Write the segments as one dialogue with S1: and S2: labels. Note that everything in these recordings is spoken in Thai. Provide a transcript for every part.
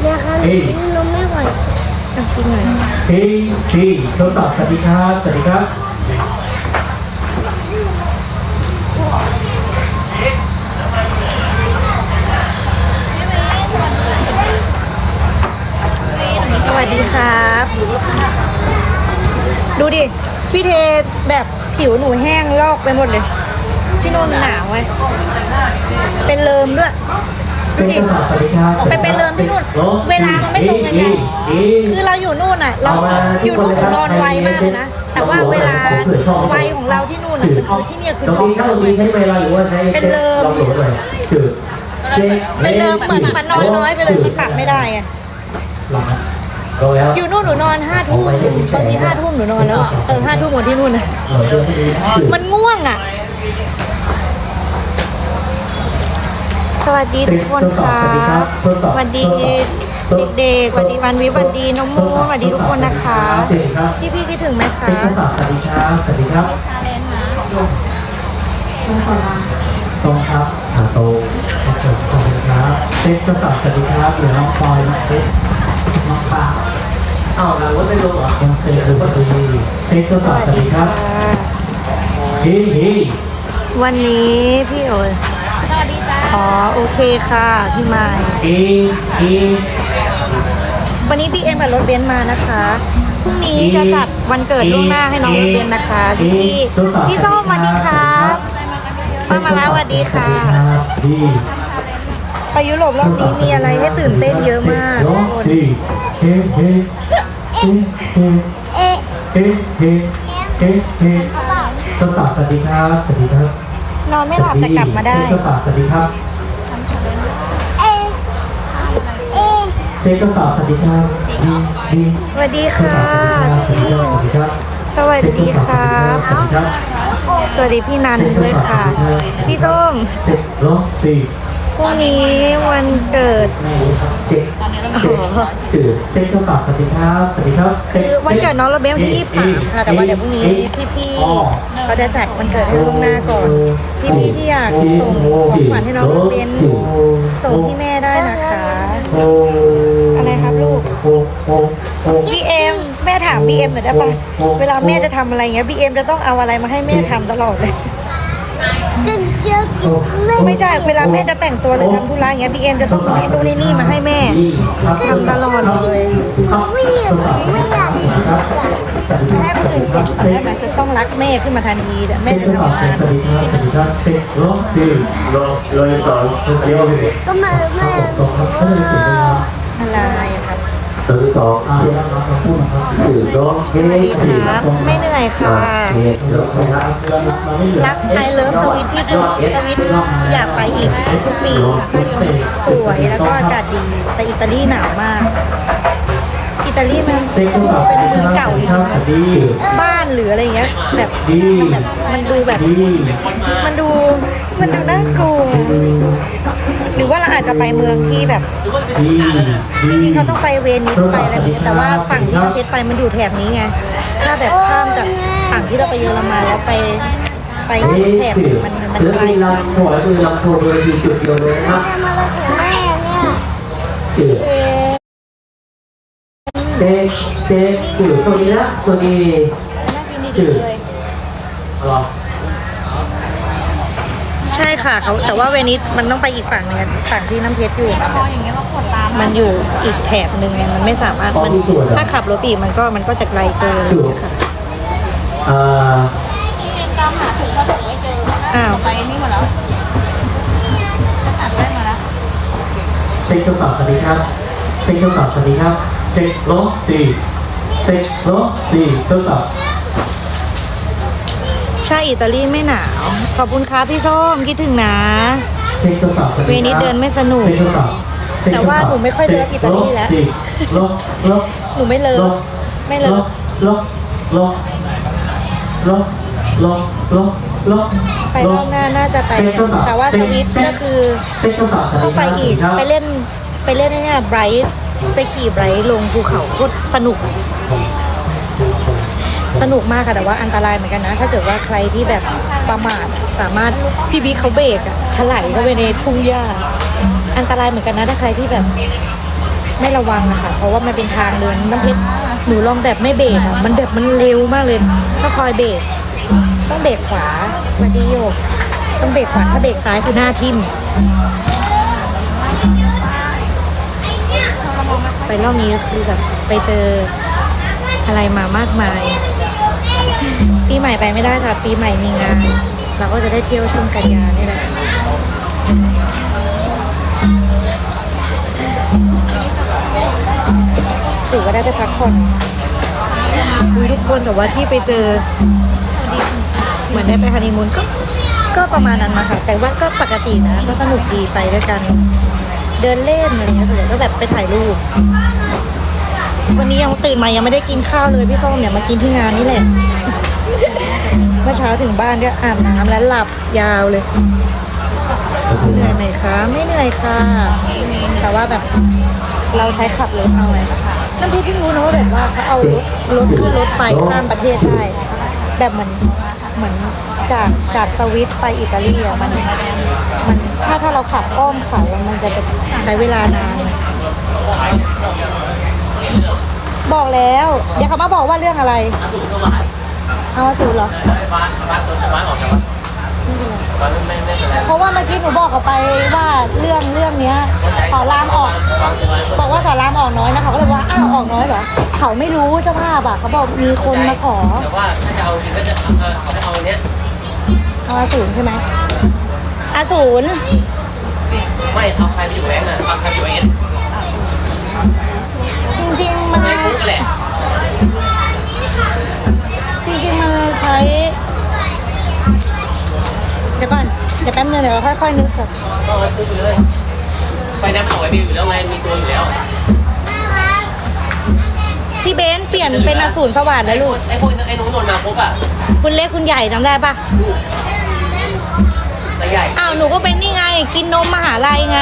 S1: เดี๋ยวครับนมไม่ไหว
S2: อะกินหน่อย
S3: เฮ้ยดีทดสอบสวัสดีครับสวัสดีครับ
S2: สวัสดีครับ ดูดิ พี่เทแบบผิวหนูแห้งลอกไปหมดเลยที่นู่นหนาวไงเป็นเลิมด้วย
S3: เซ็นทดสอบสวัสดีครับ
S2: ไปเป็นเริมที่นู่น เวลามันไม่ตรงกันไงคือเราอยู่นู่นอะ เราอยู่นู่นหนูนอนไวมากเลยนะ แต่ว่าเวลาวัยของเราที่นู่นอะมันคือที่เนี่ยคือ
S3: ตรง
S2: นอน
S3: นี้ถ้าเรา
S2: ไว
S3: มีใช้เวลาหรือว่าใช้
S2: เป็นเริม
S3: ลองดูเลยคือเช็ค
S2: เป็นเลิมเหมือนมันนอนน้อยไปเลยมันปรับไม่ได้อะ
S3: ลองแล้ว
S2: อยู่นู่นหนูนอนห้าทุ่มบางทีห้าทุ่มหนูนอนแล้ว เออห้าทุ่มหมดที่นู่นนะ
S3: เออเรื่องที่ดีคือ
S2: มันง่วงอะ ส วัสดีทุกคนค่ะสวัสดีเด็กๆสวัสดีวันวิสวัสดีน้องโมสวัสดีทุกคนนะคะ พี่พี่ๆคิดถึงไหมคะ
S3: เซ็นทดสอบสวัสดีครับสวัสดีครับตรงครับอ่าตรงขอบคุณขอบคุณครับเซ็นทดสอบสวัสดีครับเหลือน้องปอยน้องเอ๊ะน้องปาอ้าวเราก็ไม่รู้เหรอยังเซ็นดูพอดีเซ็นทดสอบสวัสดีครับเฮ้ยเฮ้ย
S2: วันนี้พี่โอ๋สวัสดีจ้า อ๋อ โอเคค่ะ พี่ไม้
S3: เอ๊ะเอ๊ะ
S2: วันนี้บีเอ็มกับรถเบนซ์มานะคะพรุ่งนี้จะจัดวันเกิดล่วงหน้าให้น้องรถเบนซ์นะคะพี่พี่ส้มสวัสดีครับป้ามาแล้วสวัสดีค่ะ
S3: ดี
S2: ไปยุโรปรอบนี้มีอะไรให้ตื่นเต้นเยอะมากทุกคน
S3: ดีเฮ้เฮ้เฮ้เฮ้
S1: เอ๊ะ
S3: เฮ้เฮ้เฮ้เฮ้ทดสอบสวัสดีครับสวัสดีครับ
S2: นอนไม่หลับแต่กลับมาได้
S3: ทดสอบสวัสดีครับ
S1: เอ๊ะเอ๊ะ
S3: เช็คทดสอบสวัสดีครับดีดี
S2: สวัสดี
S3: ทด
S2: ค่ะ
S3: สอบสวัสดี
S2: พี่
S3: ครับ
S2: สวัสดีครับ
S3: สวัสดีครับ
S2: สวัสดีพี่นันด้วยค่ะ พี่ส้ม
S3: เช็คลบสี่
S2: พรุ่งนี้วันเกิด
S3: เช็คเช็คคือเช็คทดสอบสวัสดีครับสวัสดีครับช็
S2: คือวันเกิดน้องรถเบนซ์วันที่ 23 ค่ะ แต่ว่าเดี๋ยวพรุ่งนี้พี่ๆเขาจะจัดวันเกิดให้ล่วงหน้าก่อน พี่ๆที่อยากส่งของขวัญให้น้องรถเบนซ์ส่งที่แม่ได้นะคะ
S3: โอ้
S2: อะไรครับลูก
S3: โอ้โอ้โอ้
S2: บีเอ็มแม่ถามบีเอ็มหน่อยได้ปะเวลาแม่จะทำอะไรเงี้ยบีเอ็มจะต้องเอาอะไรมาให้แม่ทำตลอดเลย
S1: กินเยอะกินไม่
S2: ไม่ใช่เวลาแม่จะแต่งตัวหรือทำธุระเงี้ยบีเอ็มจะต้องมีไอ้นู่นไอ้นี่มาให้แม่ทำตลอดเลย
S1: ไม่อยากไม่อยาก
S2: ให้คนอื่นเก็บได้ไหมจะต้องรักแม่ขึ้นมาทันทีแต่แม่
S3: เช็ค
S2: จะ
S3: ทดสอบ
S2: ทำงาน
S3: สวัสดีครับสวัสดีครับเช็คลบสี่ลบเลยสองเดียวเลย
S1: ก็มาแม่
S3: ตรงครับเพื่อนสี่เลยครับ
S2: อะไรอะครับ
S3: ตัวที่สองอ่าเดี๋ยวเราเราพูดนะครับสี่ล
S2: สวัสดีครับไม่เหนื่อยค่ะ
S3: เฮ็ดลบนะครับ รั
S2: กไอเลิฟสวิตที่สุดสวิตอยากไปอีกทุกปีค่ะสวยแล้วก็อากาศดี แต่อิตาลีหนาวมาก อิตาลีมัน
S3: เป็
S2: นเมืองเก่าจริง
S3: ครับ
S2: ๆ
S3: ดี
S2: บ้านหรืออะไรเงี้ยแบบ
S3: ดี
S2: แบบมันดูแบบ
S3: ดี
S2: มันดูมันดูน่ากลัว รือว่าเราอาจจะไปเมืองที่แบบ จริงๆเขาต้องไปเวนิสไปอะไรแบบนี้แต่ว่าฝั่งที่เราเพชรไปมันอยู่แถบนี้ไง ถ้าแบบข้ามจากฝั่งที่เราไปเยอรมันแล้วไปไปแถบมันมันไกล
S3: มี
S2: กว่า
S3: ลำโพงคือลำโพงเลยจุดเดียวเลยนะครับ
S1: ทำอะไรของแม่เนี่ย
S2: เอ๊ะ
S3: เช็คเช็คคือตัวนี้นะตัวนี้
S2: น่ากินดีเลย
S3: หรอ
S2: ช่ค่ะเขาแต่ว่าเวนิสมันต้องไปอีกฝั่งหนึงอะฝั่งที่น้ำเพชรอยู่มันแบบมันอยู่อีกแถบหนึ่งไงมันไม่สามารถมันถ้าขับรถไปอีกมันก็มันก็จะไกลเกินอะไรอย่างเงี้ยค่ะ
S3: อ่า
S2: อ้าว
S3: เช็คทดสอบสวัสดีครับเช็คทดสอบสวัสดีครับเช็คลบสี่เช็คลบสี่ทดสอบ
S2: ใช่อิตาลีไม่หนาว ขอบคุณครับพี่ส้มคิดถึงนะ
S3: เช็คทดสอบสวัสดีครับ
S2: เวนิสเดินไม่สนุก แต่ว่าหนูไม่ค่อยเลิฟอิตาลีแล้วหนูไม่เลิฟไม่เลิฟ
S3: ลบลบลบลบลบลบ
S2: ไปรอบหน้าน่าจะไป แต่ว่าสวิตก็คือ
S3: เช็คทดสอบสวัส
S2: ต้
S3: ดี
S2: องไปอีกไปเล่นไปเล่นเนี่ยไบรท์ไปขี่ไบรท์ลงภูเขาโคตรสนุกอะ สนุกมากค่ะแต่ว่าอันตรายเหมือนกันนะ ถ้าเกิดว่าใครที่แบบประมาทสามารถพี่บิ๊กเขาเบรกอะถลายเข้าไปในทุ่งหญ้าอันตรายเหมือนกันนะถ้าใครที่แบบไม่ระวังนะคะ เพราะว่ามันเป็นทางเดินน้ำเพชรหนูลองแบบไม่เบรกอะมันแบบมันเร็วมากเลย ถ้าคอยเบรกต้องเบรกขวามาดีโยก ต้องเบรกขวาถ้าเบรกซ้ายคือหน้าทิ่มไปรอบนี้ก็คือแบบไปเจออะไรมามากมาย ปีใหม่ไปไม่ได้ค่ะ ปีใหม่มีงาน เราก็จะได้เที่ยวช่วงกันยานี่แหละถือก็ได้ไปพักผ่อนอุ๊ยทุกคนแต่ว่าที่ไปเจอ เหมือนได้ไปฮันนีมูนก็ก็ประมาณนั้นมาค่ะ แต่ว่าก็ปกตินะ ก็สนุกดีไปด้วยกัน เดินเล่นอะไรเงี้ยส่วนใหญ่ก็แบบไปถ่ายรูป วันนี้ยังตื่นมายังไม่ได้กินข้าวเลยพี่ส้มเนี่ยมากินที่งานนี่แหละ เมื่อเช้าถึงบ้านก็อาบน้ำแล้วหลับยาวเลย เหนื่อยไหมคะ ไม่เหนื่อยค่ะ แต่ว่าแบบเราใช้ขับรถเอาไงน้ำพริกเพิ่งรู้นะว่าแบบว่าเขาเอารถรถขึ้นรถไฟข้ามประเทศได้ แบบเหมือนเหมือนจากจากสวิตไปอิตาลีอะมันมันถ้าถ้าเราขับอ้อมเขามันจะแบบใช้เวลานาน บอกแล้ว เดี๋ยวเขามาบอกว่าเรื่องอะไร เอามาสูตรเหรอเพราะว่าเมื่อกี้หนูบอกเขาไปว่าเรื่องเรื่องเนี้ยขอลามออก บอกว่าขอลามออกน้อยนะเขาก็เลยว่าอ้าวออกน้อยเหรอเขาไม่รู้เจ้าภาพอะเขาบอกมีคนมาขอ
S4: แต่ว่าถ้าจะเอาจริงก็จะเออเขาจะเอาเนี้ย
S2: เอาอาศูนย์ใช่ไหมอาศูนย์
S4: ไม่เอาใครไปอยู่แบงก์อะเอาใครไปอยู่เอส
S2: จริงๆมัน
S4: ไม่รู้แหละ
S2: ดี๋ยวแป๊บนึงเดี๋ยวเราค่อยๆนึกก่อน
S4: ก็เอาซื้อไปเลยไฟแนนซ์มันออกไว้มีอยู่แล้วไงมีตัวอยู่แล้ว
S2: พี่เบนซ์เปลี่ยนเป็นอาศูนย์สวัสดิ์แล้วลูก
S4: ไอ้พวกไอ้น้องนนท์มาครบอะ
S2: คุณเล็กคุณใหญ่จำได้ปะ
S4: แต่ใหญ่
S2: อ้าวหนูก็เป็นนี่ไง กินนมมหาลัยไง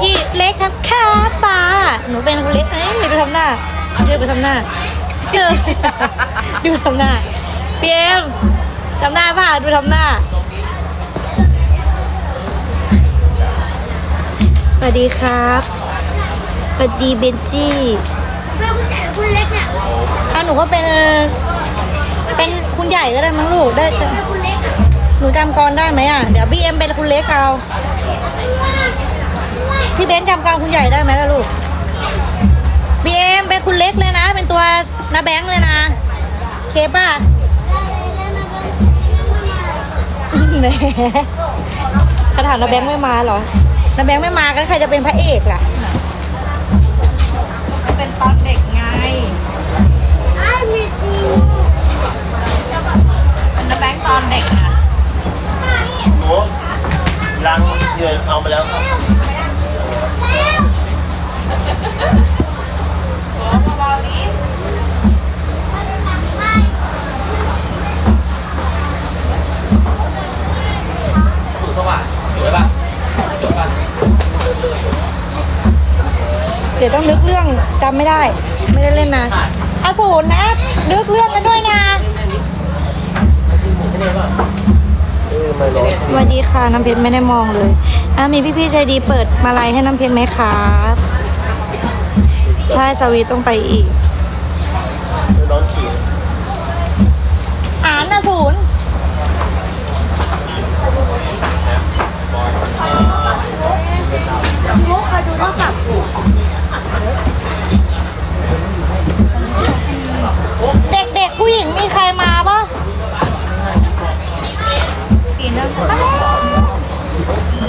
S2: พี่เล็กครับค่ะป้าหนูเป็นคนเล็กเอ้ยดูทำหน้าดูไปทำหน้าเออดูทำหน้าพี่เอ็มทำหน้าป่ะดูทำหน้า สวัสดีครับสวัสดีเบนจี้
S1: แม่คุณใหญ่คุณเล็กเนี่ย
S2: อะหนูก็เป็นเออเป็นคุณใหญ่ก็ได้มั้งลูกได้จะ
S1: แม่คุณเล็กอะ
S2: หนูจำกรได้ไหมอะ เดี๋ยวพี่เอ็มเป็นคุณเล็กเอาพี่เบนซ์จำการคุณใหญ่ได้ไหมล่ะลูกบีเอ็มเป็นคุณเล็กเลยนะ เป็นตัวนาแบงค์เลยนะ เคป่ะแหมคาถามนาแบงค์ไม่มาเหรอ นาแบงค์ไม่มากันใครจะเป็นพระเอกล่ะ
S5: เป็นตอนเด็กไง
S1: ไอ้มีจริง
S5: เป็นนักแบงค์ตอนเด็กอะ
S4: โอ้ลังเงินเอาไปแล้วครับ
S5: โอ้พอนี้
S4: สูตรสว่างอยู่ไว้ป่ะจบป่ะ
S2: เดี๋ยวต้องนึกเรื่องจำไม่ได้ ไม่ได้เล่นนานอสูรนะนึกเรื่องกันด้วยนะ
S4: แค่นี้ป่ะเออม่ร้อน
S2: สวัสดีค่ะน้ำเพชรไม่ได้มองเลยอะมีพี่ๆใจดีเปิดมาลัยให้น้ำเพชรไหมครับใช่สวีต้องไปอีก
S4: ร้อนขี่
S2: อ่านนะศูนย์ เด็กๆผู้หญิงมีใครมาปะ
S5: ปีนึง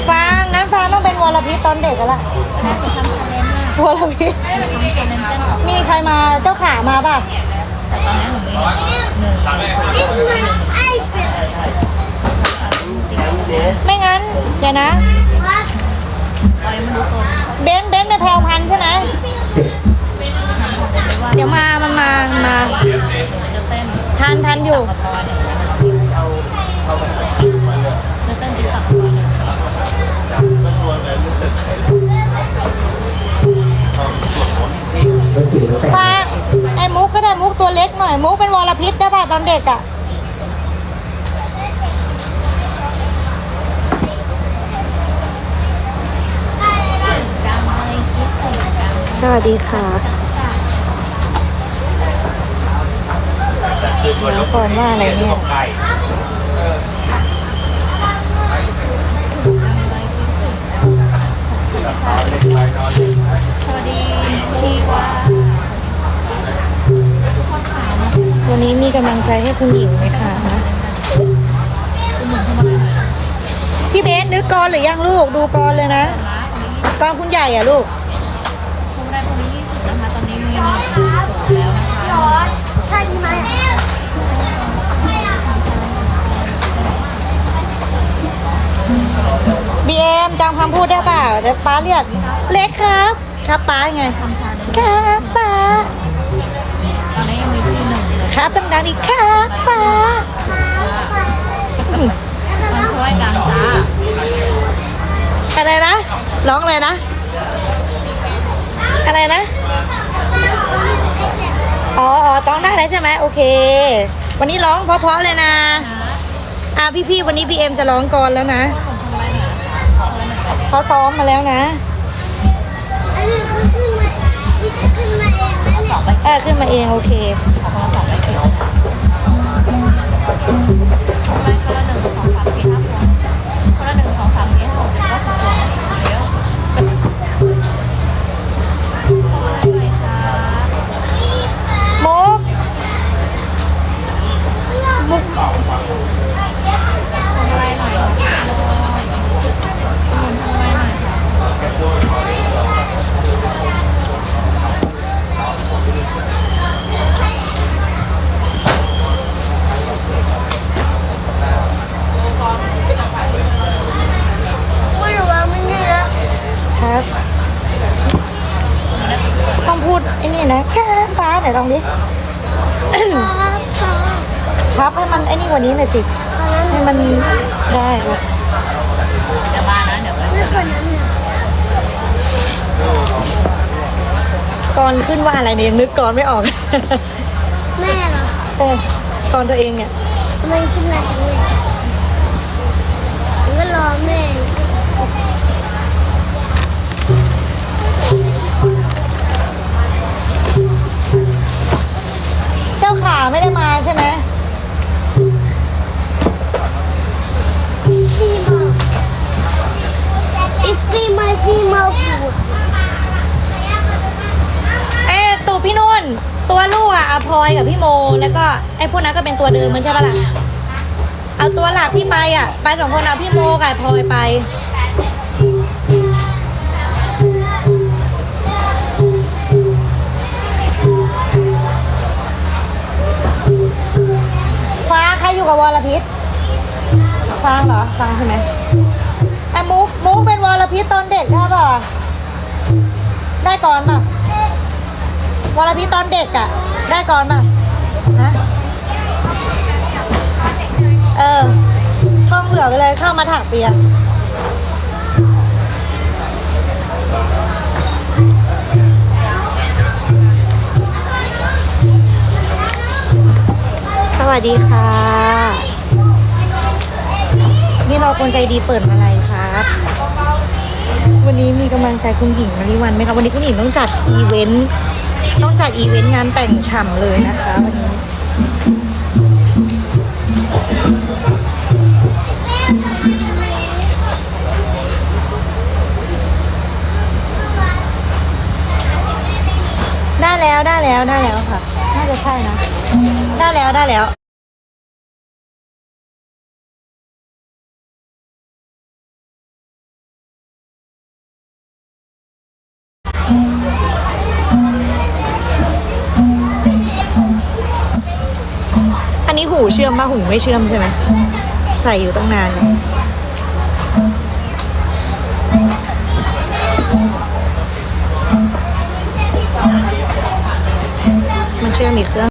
S2: ฟางงั้นฟางต้องเป็นวรพิษตอนเด็กแล้วล่ะวรพิษมีใครมาเจ้าขามาป่ะ
S1: นี่มันไอ้เป็ด
S2: ไม่งั้นเดี๋ยวนะ แพรวพันธุ์ใช่ไหม เดี๋ยวมามันมามันมาทันทันอยู่
S3: แล้วสีแล้วแต่
S2: ฟางไอ้มุกก็ได้มุกตัวเล็กหน่อย มุกเป็นวรพิษได้ป่ะตอนเด็กอะ สวัสดีครับ
S4: คือบนรถ
S2: ก่อนว่าอะไรเนี่ย
S4: ไก่
S5: สวัสดีชีวา
S2: วันนี้มีกำลังใจให้คุณหญิงไหมคะพี่เบสนึกกรหรือยังลูกดูกรเลยนะกรคุณใหญ่อะลูก
S5: คงได้ตรง นี้ยี่สิบนะคะ ตอนนี้มีหนึ่งแล้วนะคะ
S1: ร้อนใช่ไหม
S2: บีเอ็มจำคำพูดได้เปล่าเดี๋ยวป้าเรียกเล็กครับ ครับป้าไงครับป้า
S5: ตอนนี้ยังมีที่หนึ่งเลย
S2: ครับดังๆอีกครับป้า
S5: มาช่วยกันจ้า
S2: อะไรนะ ร้องอะไรนะ อะไรนะ อ๋ออ๋อต้องได้แล้วใช่ไหมโอเค วันนี้ร้องเพราะๆเลยนะอ่าพี่ๆวันนี้พี่เอ็มจะร้องก่อนแล้วนะเขาซ้อมมาแล้วนะ
S1: อันนี้คือขึ้นมาขึ้นมาเองนะเนี่ย
S2: เออขึ้นมาเองโอเค
S5: นะครั
S1: บ
S2: ป้าไหนลองดิ
S1: ครับครับ
S2: ครับให้มันไอ้นี่กว่านี้หน่อยสิให้มันได้ครับ
S5: เดี๋ยวมานะเดี๋ยวมา
S1: ไม่คนนั้นเนี่ย
S2: ก่อนขึ้นว่าอะไรเนี่ยยังนึกก่อนไม่ออก
S1: แม่เหรอ
S2: เออก่อนตัวเองเนี่ย
S1: ทำไมขึ้นมาทั้งเลยผมก็รอแม่
S2: เจ้าขาไม่ได้มาใช่ไหม
S1: ฟีมา It's see my female food
S2: เอ้ตูพี่นุ่น ตัวลูกอะอภอยกับพี่โม แล้วก็ไอ้พวกนั้นก็เป็นตัวเดิมมันใช่ปะล่ะ เอาตัวหลักที่ไปอะไปสองคนเอาพี่โมกับพลอยไปฟ้า อยู่กับวรพิษฟังเหรอฟังใช่ไหมไอ้มุกมุกเป็นวรพิษตอนเด็กได้ป่ะได้ก่อนป่ะวรพิษตอนเด็กอะได้ก่อนป่ะฮะเออท่องเหลือไปเลยเข้ามาถักเปีย วัสดีค่ะ นี่เราคนใจดีเปิดมาอะไรครับ วันนี้มีกำลังใจคุณหญิงมาริวันไหมคะวันนี้คุณหญิงต้องจัดอีเวนต์ต้องจัดอีเวนต์งานแต่งฉ่ำเลยนะคะวันนี้ได้แล้วได้แล้วได้แล้วค่ะ น่าจะใช่นะ ได้แล้วได้แล้ว หูเชื่อมมาหูไม่เชื่อมใช่ไหมใส่อยู่ตั้งนานเลยมันเชื่อมอีกเครื่อง